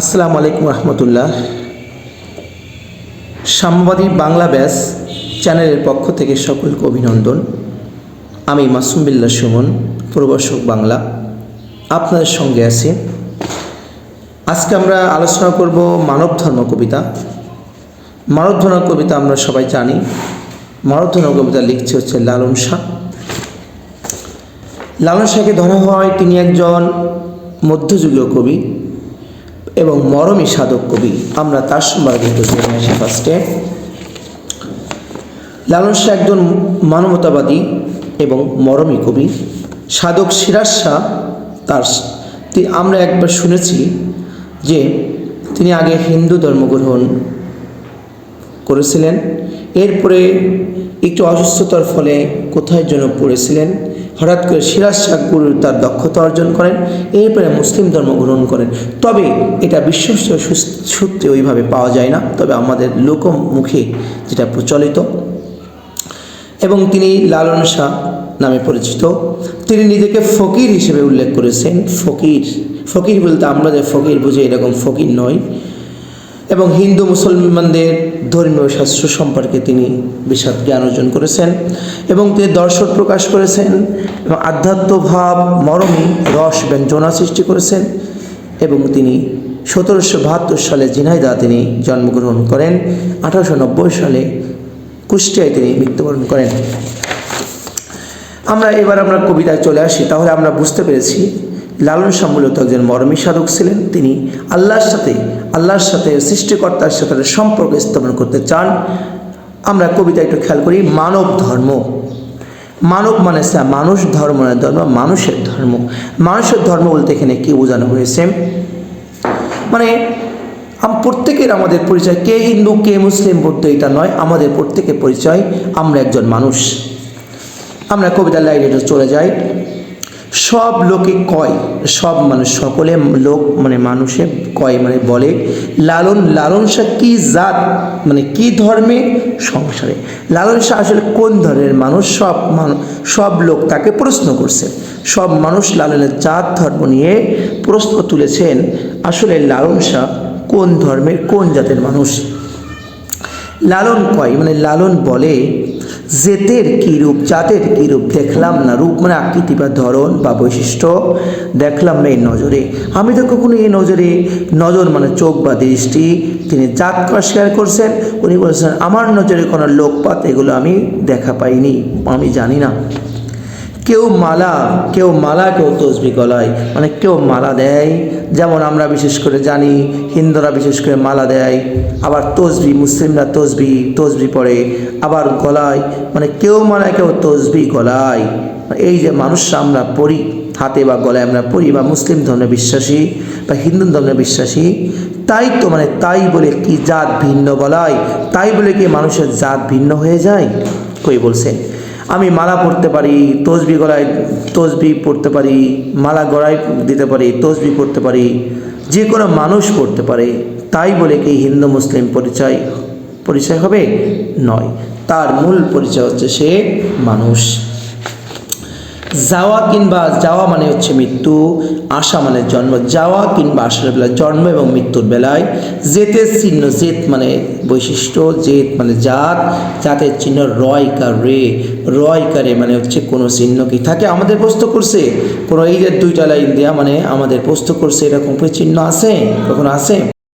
আসসালামু আলাইকুম রহমতুল্লাহ। সাম্যবাদী বাংলা ব্যাস চ্যানেলের পক্ষ থেকে সকলকে অভিনন্দন। আমি মাসুম বিল্লাহ সুমন প্রবাসক বাংলা। আপনাদের সঙ্গে আছি। আজকে আমরা আলোচনা করব মানব ধর্ম কবিতা। মানব ধর্ম কবিতা আমরা সবাই জানি। মানব ধর্ম কবিতা লিখছে হচ্ছে লালন শাহ। লালন শাহকে ধরা হয় তিনি একজন মধ্যযুগীয় কবি। এবং মরমী সাধক কবি। আমরা তার সম্পর্কে জেনে আসি ফার্স্টে লালন শাহ একজন মানবতাবাদী এবং মরমী কবি। সাধক সিরাজ শাহ তার আমরা একবার শুনেছি যে তিনি আগে হিন্দু ধর্ম গ্রহণ করেছিলেন। এরপরে একটু অসুস্থতার ফলে কোথায় যেন পড়েছিলেন। হঠাৎ করে সিরাজ শাহ গুরু তার দক্ষতা অর্জন করেন, এরপরে মুসলিম ধর্ম গ্রহণ করেন। তবে এটা বিশ্বস্ত সূত্রে ওইভাবে পাওয়া যায় না। তবে আমাদের লোকমুখে যেটা প্রচলিত, এবং তিনি লালন শাহ নামে পরিচিত, তিনি নিজেকে ফকির হিসেবে উল্লেখ করেছেন। ফকির ফকির বলতে আমরা যে ফকির বুঝি, এরকম ফকির নয় এবং হিন্দু মুসলমানদের ধর্মীয় শাস্ত্র সম্পর্কে তিনি বিশাল জ্ঞান অর্জন করেছেন এবং তিনি দর্শন প্রকাশ করেছেন এবং আধ্যাত্মভাব মরমী রস ব্যঞ্জনা সৃষ্টি করেছেন এবং তিনি সতেরোশো বাহাত্তর সালে জিনাইদা তিনি জন্মগ্রহণ করেন। আঠারোশো নব্বই সালে কুষ্টিয়ায় তিনি মৃত্যুবরণ করেন। আমরা এবার আমরা কবিতায় চলে আসি। তাহলে আমরা বুঝতে পেরেছি লালন শাহ মূলত একজন মরমী সাধক ছিলেন। তিনি আল্লাহর সাথে আল্লাহর সাথে, সৃষ্টিকর্তার সাথে সম্পর্ক স্থাপন করতে চান। আমরা কবিতা একটু খেয়াল করি, মানব ধর্ম। মানব মানে মানুষ ধর্ম ধর্ম মানুষের ধর্ম। মানুষের ধর্ম বলতে এখানে কি বোঝানো হয়েছে? মানে প্রত্যেকের আমাদের পরিচয়, কে হিন্দু, কে মুসলিম, বৌদ্ধ, এটা নয়। আমাদের প্রত্যেকের পরিচয়, আমরা একজন মানুষ। আমরা কবিতার লাইনে চলে যাই। সব লোকে কয়, সব মানুষ, সকলে লোক মানে মানুষে কয় মানে বলে, লালন লালন শাহ কি জাত মানে কি ধর্মে সংসারে? লালন শাহ আসলে কোন ধর্মের মানুষ? সব মানুষ সব লোক তাকে প্রশ্ন করছে। সব মানুষ লালনের জাত, ধর্ম নিয়ে প্রশ্ন তুলেছেন, আসলে লালন শাহ কোন ধর্মের, কোন জাতের মানুষ? লালন কয় মানে লালন বলে জেতের কী রূপ জাতের কী রূপ দেখলাম না, রূপ মানে আকৃতি বা ধরন বা বৈশিষ্ট্য দেখলাম না এই নজরে। আমি তো কখনো এই নজরে, নজর মানে চোখ বা দৃষ্টি। তিনি জাত শেয়ার করছেন, উনি বলছেন, আমার নজরে কোনো লোকপাত এগুলো আমি দেখা পাইনি, আমি জানি না। কেউ মালা কেউ মালা কেউ তসবি গলায় মানে কেউ মালা দেয় যেমন আমরা বিশেষ করে জানি, হিন্দুরা বিশেষ করে মালা দেয়, আবার তসবি, মুসলিমরা তসবি তসবি পড়ে আবার গলায় মানে কেউ মালায়, কেউ তসবি গলায়। এই যে মানুষরা আমরা পড়ি হাতে বা গলায় আমরা পড়ি বা মুসলিম ধর্মে বিশ্বাসী, বা হিন্দু ধর্মে বিশ্বাসী, তাই তো মানে তাই বলে কি জাত ভিন্ন বলায়? তাই বলে কি মানুষের জাত ভিন্ন হয়ে যায়? কই বলছেন আমি মালা পড়তে পারি, তসবি গলায় তসবি পড়তে পারি, মালা গড়ায় দিতে পারি, তসবি পড়তে পারি, যে কোনো মানুষ পড়তে পারে, তাই বলে কি হিন্দু মুসলিম পরিচয়? পরিচয় হবে নয়। তার মূল পরিচয় হচ্ছে সে মানুষ। যাওয়া কিংবা যাওয়া মানে হচ্ছে মৃত্যু, আসা মানে জন্ম। যাওয়া কিংবা আসার বেলায় জন্ম এবং মৃত্যুর বেলায় জেতের চিহ্ন, জেত মানে বৈশিষ্ট্য, জেত মানে জাত, জাতের চিহ্ন রয় কা রে রয় কা রে মানে হচ্ছে কোনো চিহ্ন কি থাকে আমাদের প্রশ্ন করছে। কোনো এই যে দুইটা লাইন দেওয়া মানে আমাদের প্রশ্ন করছে, এরকম চিহ্ন আছে? কখনো আছে?